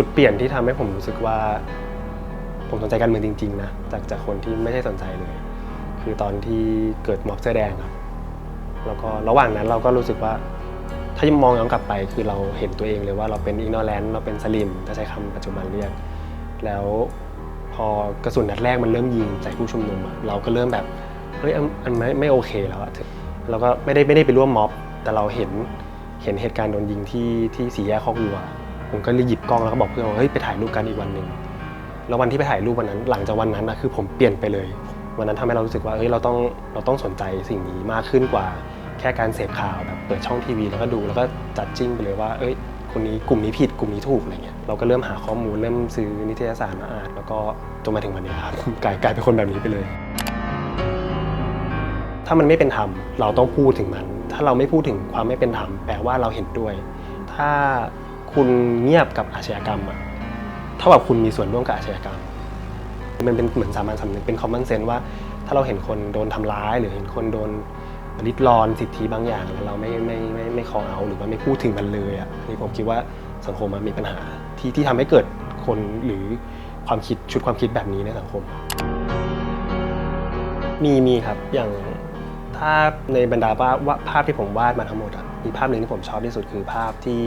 จุดเปลี่ยนที่ทำให้ผมรู้สึกว่า ผมสนใจการเมืองจริง ๆ นะ จากจากคนที่ไม่ใช่สนใจเลย คือตอนที่เกิดม็อบเสื้อแดงครับ แล้วก็ระหว่างนั้นเราก็รู้สึกว่า ถ้ามองย้อนกลับไป คือเราเห็นตัวเองเลยว่าเราเป็นอิกนแลนเราเป็นสลิมถ้าใช้คำปัจจุบันเรียก แล้วพอกระสุนนัดแรกมันเริ่มยิงใส่ผู้ชุมนุมอะเราก็เริ่มแบบเฮ้ยอันอันไม่ไม่โอเคแล้วอะเราก็ไม่ได้ไม่ได้ไปร่วมม็อบ แต่เราเห็นเห็นเหตุการณ์โดนยิงที่ที่สี่แยกคอกวัว ผมก็เลยหยิบกล้องแล้วก็บอกเพื่อนว่าเฮ้ยไปถ่ายรูปกันอีกวันหนึ่งแล้ววันที่ไปถ่ายรูปวันนั้น หลังจากวันนั้นนะคือผมเปลี่ยนไปเลย วันนั้นทำให้เรารู้สึกว่าเฮ้ยเราต้องเราต้องสนใจสิ่งนี้มากขึ้นกว่า แค่การเสพข่าวแบบเปิดช่องทีวีแล้วก็ดูแล้วก็จัดจิ้งไปเลยว่าเอ้ยคนนี้กลุ่มนี้ผิดกลุ่มนี้ถูกอะไรเงี้ยเราก็เริ่มหาข้อมูลเริ่มซื้อนิตยสารมาอ่านแล้วก็จนมาถึงวันนี้ครับกลายกลายเป็นคนแบบนี้ไปเลย ถ้ามันไม่เป็นธรรมเราต้องพูดถึงมัน ถ้าเราไม่พูดถึงความไม่เป็นธรรมแปลว่าเราเห็นด้วย ถ้า คุณเงียบกับอาชญากรรมอะเท่ากับคุณมีส่วนร่วมกับอาชญากรรม มันเป็นเหมือนสามัญสำนึกเป็น common sense ว่า ถ้าเราเห็นคนโดนทำร้าย หรือเห็นคนโดนริดรอนสิทธิบางอย่าง แล้วเราไม่ไม่ไม่ไม่คอเอา หรือว่าไม่พูดถึงมันเลยอะนี่ผมคิดว่าสังคมมันมีปัญหาที่ที่ทำให้เกิดคนหรือความคิดชุดความคิดแบบนี้ในสังคม มีมีครับอย่างถ้าในบรรดาภาพภาพที่ผมวาดมาทั้งหมดอะมีภาพหนึ่งที่ผมชอบที่สุดคือภาพที่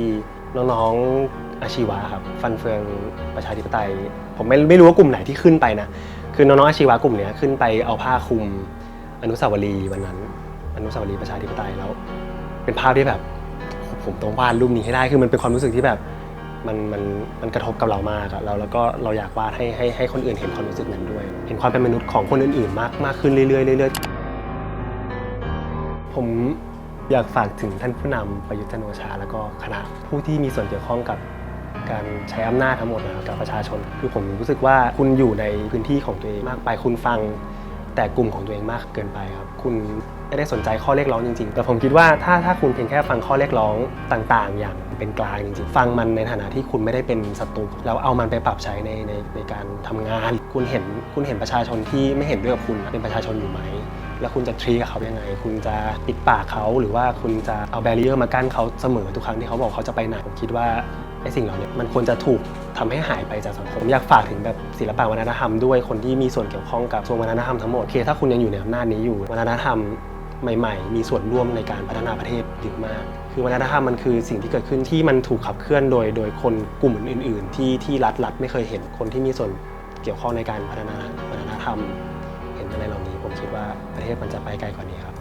น้องๆอาชีวะครับฟันเฟืองประชาธิปไตย ผมไม่ไม่รู้ว่ากลุ่มไหนที่ขึ้นไปนะคือน้องๆอาชีวะกลุ่มเนี้ยขึ้นไปเอาผ้าคลุมอนุสาวรีย์วันนั้น อนุสาวรีย์ประชาธิปไตยแล้ว เป็นภาพที่แบบ ผมต้องวาดรูปนี้ให้ได้คือมันเป็นความรู้สึกที่แบบมันมันมันกระทบกับเรามากอะแล้วแล้วก็เราอยากวาดให้ให้ให้คนอื่นเห็นความรู้สึกนั้นด้วย เห็นความเป็นมนุษย์ของคนอื่นๆ มากมากขึ้นเรื่อยๆเรื่อยๆผม อยากฝากถึงท่านผู้นำประยุทธ์จันทร์โอชา แล้วก็คณะผู้ที่มีส่วนเกี่ยวข้องกับการใช้อำนาจทั้งหมดนะครับกับประชาชน คือผมรู้สึกว่าคุณอยู่ในพื้นที่ของตัวเองมากไปคุณฟัง แต่กลุ่มของตัวเองมากเกินไปครับ คุณไม่ได้สนใจข้อเรียกร้องจริงๆ แต่ผมคิดว่าถ้าถ้าคุณเพียงแค่ฟังข้อเรียกร้องต่างๆ อย่างเป็นกลางจริงๆ ฟังมันในฐานะที่คุณไม่ได้เป็นศัตรูแล้วเอามันไปปรับใช้ในในในการทำงาน คุณเห็นคุณเห็นประชาชนที่ไม่เห็นด้วยกับคุณเป็นประชาชนอยู่ไหม แล้วคุณจะทรีกับเขายังไง คุณจะปิดปากเขาหรือว่าคุณจะเอาแบรีเออร์มากั้นเขาเสมอทุกครั้งที่เขาบอกเขาจะไปไหนผมคิดว่าไอ้สิ่งเหล่านี้มันควรจะถูกทำให้หายไปจากสังคม อยากฝากถึงแบบศิลปะวัฒนธรรมด้วยคนที่มีส่วนเกี่ยวข้องกับส่วนวัฒนธรรมทั้งหมดโอเคถ้าคุณยังอยู่ในอำนาจนี้อยู่วัฒนธรรมใหม่ ๆ มีส่วนร่วมในการพัฒนาประเทศเยอะมาก คือวัฒนธรรมมันคือสิ่งที่เกิดขึ้นที่มันถูกขับเคลื่อนโดย โดยคนกลุ่มอื่น ๆ ที่ที่รัฐรัฐไม่เคยเห็นคนที่มีส่วนเกี่ยวข้องในการพัฒนาวัฒนธรรม เห็นอะไรเหล่านี้ ผมคิดว่าประเทศมันจะไปไกลกว่านี้ครับ